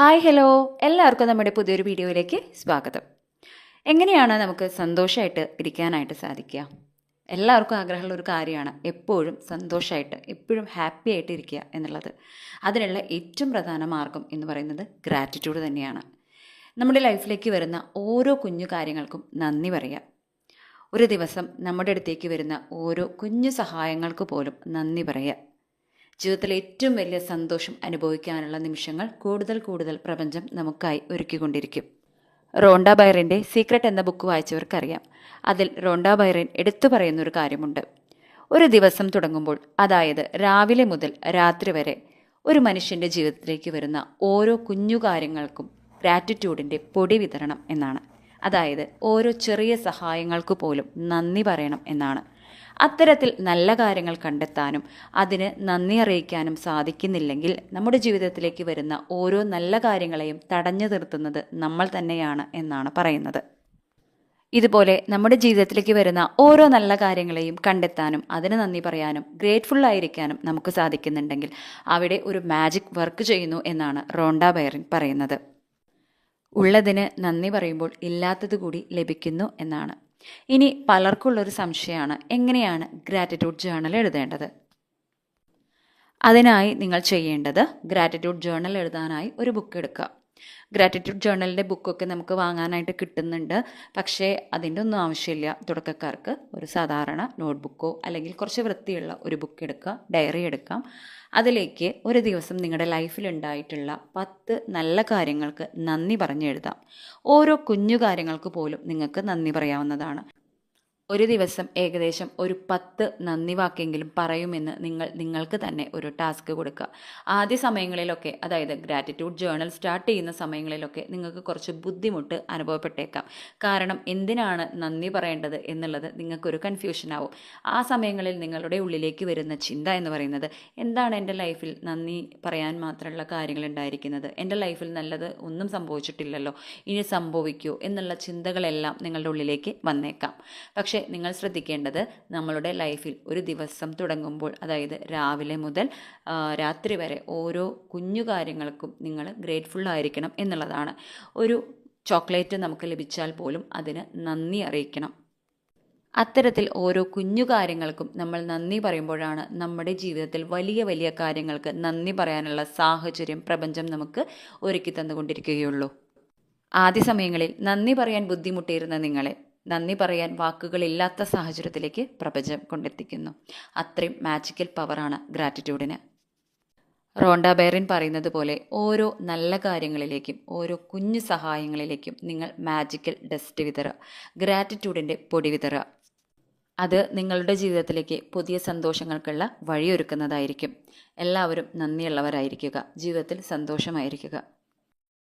Hi hello എല്ലാവർക്കും നമ്മുടെ പുതിയൊരു വീഡിയോയിലേക്ക് സ്വാഗതം. എങ്ങനെയാണ് നമുക്ക് സന്തോഷമായിട്ട് ഇരിക്കാനായിട്ട് സാധിക്കുക? എല്ലാവർക്കും ആഗ്രഹമുള്ള ഒരു കാര്യമാണ് എപ്പോഴും സന്തോഷമായിട്ട് എപ്പോഴും ഹാപ്പി ആയിട്ട് ഇരിക്കുക എന്നുള്ളത്. അതിനുള്ള ഏറ്റവും പ്രധാന മാർഗം എന്ന് പറയുന്നത് ഗ്രാറ്റിറ്റ്യൂഡ് തന്നെയാണ്. നമ്മുടെ ലൈഫിലേക്ക് വരുന്ന ഓരോ കുഞ്ഞു കാര്യങ്ങൾക്കും നന്ദി പറയുക. ഒരു ദിവസം നമ്മുടെ അടുത്തേക്ക് വരുന്ന ഓരോ കുഞ്ഞു സഹായങ്ങൾക്ക് പോലും നന്ദി പറയുക. ജീവിതത്തിലെ ഏറ്റവും വലിയ സന്തോഷം അനുഭവിക്കാനുള്ള നിമിഷങ്ങൾ കൂടുതൽ കൂടുതൽ പ്രപഞ്ചം നമുക്കായി ഒരുക്കിക്കൊണ്ടിരിക്കും. റോണ്ട ബൈറിന്റെ സീക്രട്ട് എന്ന ബുക്ക് വായിച്ചവർക്കറിയാം. അതിൽ റോണ്ട ബൈറിൻ എടുത്തു പറയുന്ന ഒരു കാര്യമുണ്ട്. ഒരു ദിവസം തുടങ്ങുമ്പോൾ അതായത് രാവിലെ മുതൽ രാത്രി വരെ ഒരു മനുഷ്യന്റെ ജീവിതത്തിലേക്ക് വരുന്ന ഓരോ കുഞ്ഞു കാര്യങ്ങൾക്കും ഗ്രാറ്റിറ്റ്യൂഡിന്റെ പൊടി വിതരണം എന്നാണ്. അതായത് ഓരോ ചെറിയ സഹായങ്ങൾക്ക് പോലും നന്ദി പറയണം എന്നാണ്. അത്തരത്തിൽ നല്ല കാര്യങ്ങൾ കണ്ടെത്താനും അതിന് നന്ദി അറിയിക്കാനും സാധിക്കുന്നില്ലെങ്കിൽ നമ്മുടെ ജീവിതത്തിലേക്ക് വരുന്ന ഓരോ നല്ല കാര്യങ്ങളെയും തടഞ്ഞു നിർത്തുന്നത് നമ്മൾ തന്നെയാണ് എന്നാണ് പറയുന്നത്. ഇതുപോലെ നമ്മുടെ ജീവിതത്തിലേക്ക് വരുന്ന ഓരോ നല്ല കാര്യങ്ങളെയും കണ്ടെത്താനും അതിന് നന്ദി പറയാനും ഗ്രേറ്റ്ഫുൾ ആയിരിക്കാനും നമുക്ക് സാധിക്കുന്നുണ്ടെങ്കിൽ അവിടെ ഒരു മാജിക് വർക്ക് ചെയ്യുന്നു എന്നാണ് റോണ്ട ബൈറിൻ പറയുന്നത്. ഉള്ളതിന് നന്ദി പറയുമ്പോൾ ഇല്ലാത്തത് കൂടി ലഭിക്കുന്നു എന്നാണ് ഇനി പലർക്കുള്ളൊരു സംശയമാണ്. എങ്ങനെയാണ് ഗ്രാറ്റിറ്റ്യൂഡ് ജേണൽ എഴുതേണ്ടത്? അതിനായി നിങ്ങൾ ചെയ്യേണ്ടത് ഗ്രാറ്റിറ്റ്യൂഡ് ജേണൽ എഴുതാനായി ഒരു ബുക്ക് എടുക്കുക. ഗ്രാറ്റിറ്റ്യൂഡ് ജേർണലിന്റെ ബുക്കൊക്കെ നമുക്ക് വാങ്ങാനായിട്ട് കിട്ടുന്നുണ്ട്. പക്ഷേ അതിന്റെ ഒന്നും ആവശ്യമില്ല. തുടക്കക്കാർക്ക് ഒരു സാധാരണ നോട്ട്ബുക്കോ അല്ലെങ്കിൽ കുറച്ച് വൃത്തിയുള്ള ഒരു ബുക്ക് എടുക്കുക ഡയറി എടുക്കാം. അതിലേക്ക് ഒരു ദിവസം നിങ്ങളുടെ ലൈഫിൽ ഉണ്ടായിട്ടുള്ള പത്ത് നല്ല കാര്യങ്ങൾക്ക് നന്ദി പറഞ്ഞെഴുതാം. ഓരോ കുഞ്ഞു കാര്യങ്ങൾക്ക് പോലും നിങ്ങൾക്ക് നന്ദി പറയാവുന്നതാണ്. ഒരു ദിവസം ഏകദേശം ഒരു പത്ത് നന്ദി വാക്കെങ്കിലും പറയുമെന്ന് നിങ്ങൾ നിങ്ങൾക്ക് തന്നെ ഒരു ടാസ്ക് കൊടുക്കുക. ആദ്യ സമയങ്ങളിലൊക്കെ അതായത് ഗ്രാറ്റിറ്റ്യൂഡ് ജേണൽ സ്റ്റാർട്ട് ചെയ്യുന്ന സമയങ്ങളിലൊക്കെ നിങ്ങൾക്ക് കുറച്ച് ബുദ്ധിമുട്ട് അനുഭവപ്പെട്ടേക്കാം. കാരണം എന്തിനാണ് നന്ദി പറയേണ്ടത് എന്നുള്ളത് നിങ്ങൾക്കൊരു കൺഫ്യൂഷൻ ആവും. ആ സമയങ്ങളിൽ നിങ്ങളുടെ ഉള്ളിലേക്ക് വരുന്ന ചിന്ത എന്ന് പറയുന്നത് എന്താണ് എന്റെ ലൈഫിൽ നന്ദി പറയാൻ മാത്രമുള്ള കാര്യങ്ങൾ ഉണ്ടായിരിക്കുന്നത്? എന്റെ ലൈഫിൽ നല്ലത് ഒന്നും സംഭവിച്ചിട്ടില്ലല്ലോ ഇനി സംഭവിക്കൂ എന്നുള്ള ചിന്തകളെല്ലാം നിങ്ങളുടെ ഉള്ളിലേക്ക് വന്നേക്കാം. പക്ഷേ നിങ്ങൾ ശ്രദ്ധിക്കേണ്ടത് നമ്മളുടെ ലൈഫിൽ ഒരു ദിവസം തുടങ്ങുമ്പോൾ അതായത് രാവിലെ മുതൽ രാത്രി വരെ ഓരോ കുഞ്ഞു കാര്യങ്ങൾക്കും നിങ്ങൾ ഗ്രേറ്റ്ഫുൾ ആയിരിക്കണം എന്നുള്ളതാണ്. ഒരു ചോക്ലേറ്റ് നമുക്ക് ലഭിച്ചാൽ പോലും അതിന് നന്ദി അറിയിക്കണം. അത്തരത്തിൽ ഓരോ കുഞ്ഞു കാര്യങ്ങൾക്കും നമ്മൾ നന്ദി പറയുമ്പോഴാണ് നമ്മുടെ ജീവിതത്തിൽ വലിയ വലിയ കാര്യങ്ങൾക്ക് നന്ദി പറയാനുള്ള സാഹചര്യം പ്രപഞ്ചം നമുക്ക് ഒരുക്കി തന്നുകൊണ്ടിരിക്കുകയുള്ളൂ. ആദ്യ സമയങ്ങളിൽ നന്ദി പറയാൻ ബുദ്ധിമുട്ടിയിരുന്ന നിങ്ങളെ നന്ദി പറയാൻ വാക്കുകളില്ലാത്ത സാഹചര്യത്തിലേക്ക് പ്രപഞ്ചം കൊണ്ടെത്തിക്കുന്നു. അത്രയും മാജിക്കൽ പവറാണ് ഗ്രാറ്റിറ്റ്യൂഡിന് റോണ്ട ബെറിൻ പറയുന്നത് പോലെ ഓരോ നല്ല കാര്യങ്ങളിലേക്കും ഓരോ കുഞ്ഞു സഹായങ്ങളിലേക്കും നിങ്ങൾ മാജിക്കൽ ഡസ്റ്റ് വിതറുക. ഗ്രാറ്റിറ്റ്യൂഡിന്റെ പൊടി വിതറുക. അത് നിങ്ങളുടെ ജീവിതത്തിലേക്ക് പുതിയ സന്തോഷങ്ങൾക്കുള്ള വഴിയൊരുക്കുന്നതായിരിക്കും. എല്ലാവരും നന്ദിയുള്ളവരായിരിക്കുക. ജീവിതത്തിൽ സന്തോഷമായിരിക്കുക.